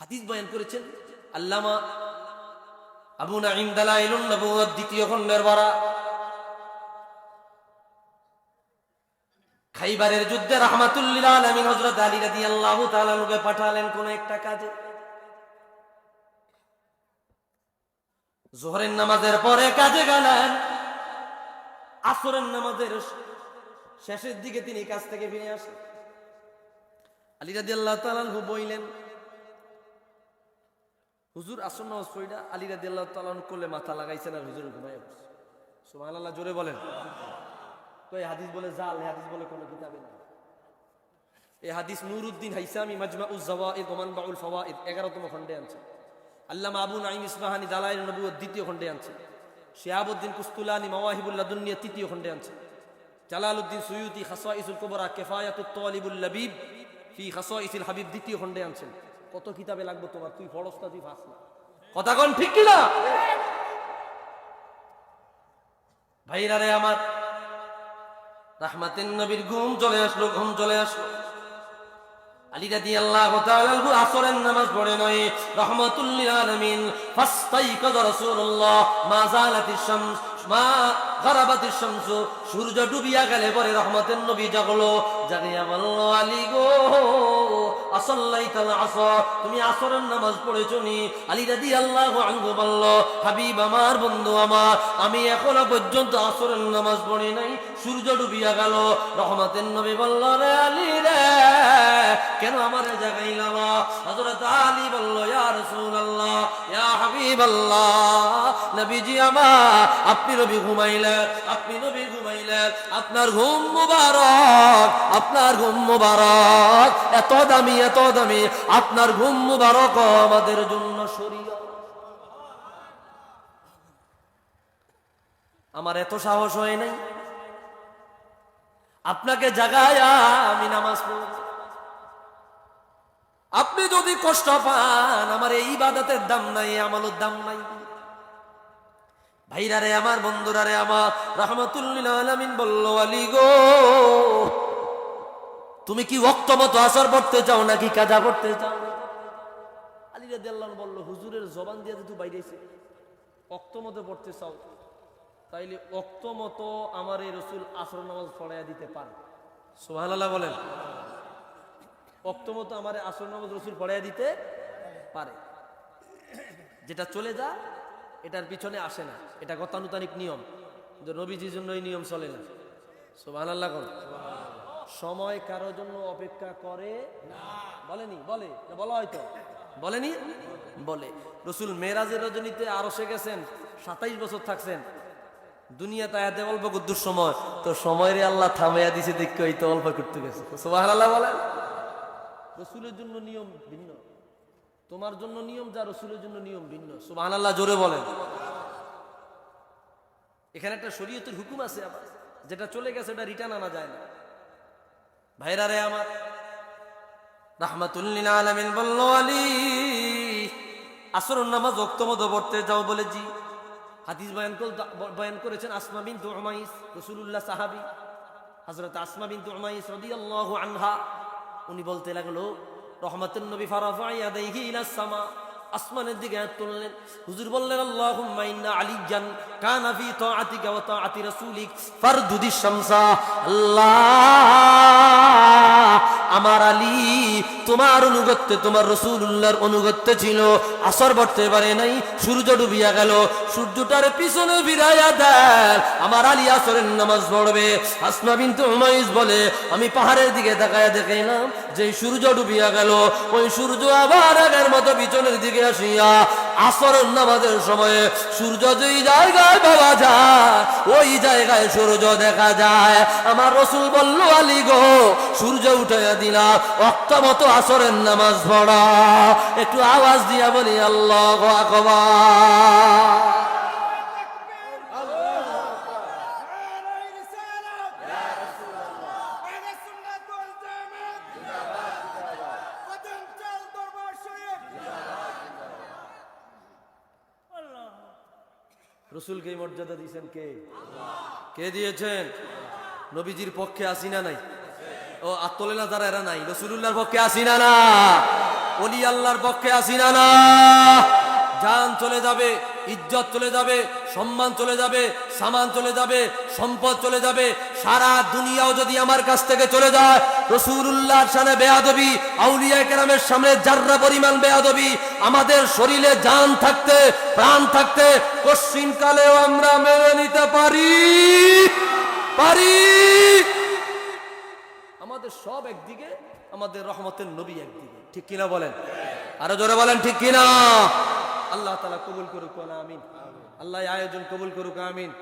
হাদিস বয়ান করেছেন আল্লামা আবু নাইম দালাইলুন দ্বিতীয় খণ্ডের বারা। খাইবারের যুদ্ধে রহমাতুল্লিল আলমিন হজরত আলী আল্লাহ তালানুকে পাঠালেন কোন একটা কাজে। জোহরের নামাজের পরে কাজে গেলেন, আসরের নামাজের শেষের দিকে তিনি কাজ থেকে ফিরে আসেন। আলী রাদি আল্লাহ তালানহু বইলেন হুজুর নামাজ পড়িনা আলী রাদি আল্লাহ তালান করলে মাথা লাগাইছেন আর হুজুর ঘুমাই সুমান আল্লাহ জোরে বলেন। তো এই হাদিস বলে জাল, এই হাদিস বলে কোনো কিতাবে না এই হাদিস নুরুদ্দিন হাইসামি মাজমা উজ্জাওয়াইদ ওমান বাউল ফাওয়াইদ 11তম খণ্ডে আনছে। আল্লামা আবু নাঈম ইসবাহানি দালাইল নবুয়ত দ্বিতীয় খণ্ডে আছে শিহাবুদ্দিন কুস্তুলানি মাওয়াহিবুল লাদুনিয়া তৃতীয় খণ্ডে আছে জালালউদ্দিন সুয়ুতি খাসাইসুল কুবরা কিফায়াতুত তালিবুল লাবিব ফি খাসাইসিল হাবিব দ্বিতীয় খণ্ডে আনছেন। কত কিতাবে লাগবে তোমার? তুই ফরস্তা তুই ফাস না। কথা কন ঠিক কি না ভাইরা রে আমার রাহমাতিন নবীর ঘুম চলে আসলো, ঘুম চলে আসলো। সূর্য ডুবিয়া গেলে পরে রহমাতের নবী জাগলো। জাগিয়া বলল, আলী গো তুমি আসরের নামাজ পড়েছো নি? আলী বলল, হাবিব আমার, বন্ধু আমার, আমি এখনও পর্যন্ত আসরের নামাজ পড়ি নাই, সূর্য ডুবিয়া গেল। রহমাতের নবী বলল, রে আলী রে, কেন আমার হযরত আলী বলল, ইয়া নবীজি আপনি নবী ঘুমাইলেন, আপনি নবী ঘুমাইলেন, আপনার ঘুম মুবারক, আপনার ঘুম মুবারক, এত দামি এত আপনার ঘুম মুবারক আমাদের জন্য শরীয়ত আমার এত সাহস হয় নাই। আপনাকে জাগায় আমি নামাজ পড়ব। আপনি যদি কষ্ট পান, আমার এই ইবাদতের দাম নাই আমলের দাম নাই। ভাইরা রে আমার, বন্ধুরা রে আমার রহমতুল্লিল আলমিন বলল, আলী গো তুমি কি ওক্ত মতো আসর পড়তে চাও নাকি কাজা পড়তে চাও? আলী রাদি আল্লাহ বলল, হুজুরের জবান দিয়ে তুই বাইরেছে অক্ত মতো পড়তে চাও, তাইলে মতো আমার এই রসুল আসর নামাজ পড়াইয়া দিতে পারে। সোহান আল্লাহ বলেন। অক্ত মতো আমার আসর নামাজ রসুল পড়াইয়া দিতে পারে। যেটা চলে যা, এটার পিছনে আসে না। এটা গতানুতানিক নিয়ম। নবীজির জন্য এই নিয়ম চলে না। সোহান আল্লাহ সময় কারোর জন্য অপেক্ষা করে বলেনি? বলে? না, বলা হয়তো বলেনি? বলে। রসুল মেরাজের রজনীতে আরও সে গেছেন, সাতাইশ বছর থাকছেন। দুনিয়া তায়াতে অল্প কুদ্দুর সময়। তো সময়ের আল্লাহ থামাইয়া দিছে, দেখে ওই তো অল্প করতে গেছে। সোবাহ আল্লাহ বলেন। রসুলের জন্য নিয়ম ভিন্ন। তোমার জন্য নিয়ম যা, রসুলের জন্য নিয়ম ভিন্ন। সোবাহ আল্লাহ জোরে বলেন। এখানে একটা শরীয়তের হুকুম আছে আবার। যেটা চলে গেছে, ওটা রিটার্ন আনা যায় না। ভাইরা রে আমার। রাহমাতুল্লিল আলামিন বলল, আলী আসর নামাজ ওক্তমত পড়তে যাও বলে জি। হাদিস বয়ান বয়ান করেছেন আসমা বিন উমাইস রসুল্লাহ সাহাবি। হজরত আসমা বিন উমাইস রাদিয়াল্লাহু আনহা, উনি বলতে লাগল, রহমাতুন নবী ফারাফা ইয়াদাইহি সামা। আসমানের দিকে হাত তুললেন। হুজুর বললেন, আল্লাহুম্মা ইন্না আলিয়ান কানা ফি তাআতিকা ওয়া তাআতি রাসূলিক ফারদুদিশ শামসা। আল্লাহ, আমার আলী, তোমার অনুগত্যে, তোমার রসুল্লাহর অনুগত্যে ছিল, আসর পড়তে পারে নাই, সূর্য ডুবিয়া গেল, সূর্যটার পিছনে ফিরাইয়া দেয় আমার আলী আসরের নামাজ পড়বে। আসমা বিনতে উমাইস বলে, আমি পাহাড়ের দিকে তাকায়া দেখাইলাম যে সূর্য ডুবিয়া গেল, ওই সূর্য আবার আগের মতো পিছনের দিকে আসিয়া আসরের নামাজের সময়ে সূর্য যেই জায়গায় পাওয়া যায়, ওই জায়গায় সূর্য দেখা যায়। আমার রসুল বলল, আলী গো, সূর্য উঠাইয়া দিলা, অক্ত মতো আসরের নামাজ পড়া। একটু আওয়াজ দিয়া বলি, আল্লাহ আকবার। রসুলকে মর্যাদা দিয়েছেন কে? কে দিয়েছেন? নবীজির পক্ষে আসি না নাই। ও আত্মলেনা যারা এরা নাই। রসুল্লাহর পক্ষে আসি না। না অলি আল্লাহর পক্ষে আসি না না। জান চলে যাবে ইজ্জত চলে যাবে সম্মান চলে যাবে সামান চলে যাবে সম্পদ চলে যাবে। সারা দুনিয়াও যদি আমার কাছ থেকে চলে যায় রসুল্লাহর সামনে বেয়াদবি, আউলিয়া কেরামের সামনে যার্রা পরিমাণ বেয়াদবি, আমাদের শরীরে জান থাকতে, প্রাণ থাকতে কশ্চিন কালেও আমরা মেনে নিতে পারি। পারি। আমাদের সব একদিকে, আমাদের রহমতের নবী একদিকে। ঠিক কিনা বলেন? আরও জোরে বলেন, ঠিক কিনা? আল্লাহ তালা কবুল করুক আমিন। আল্লাহ আয়োজন কবুল করুক, আমিন।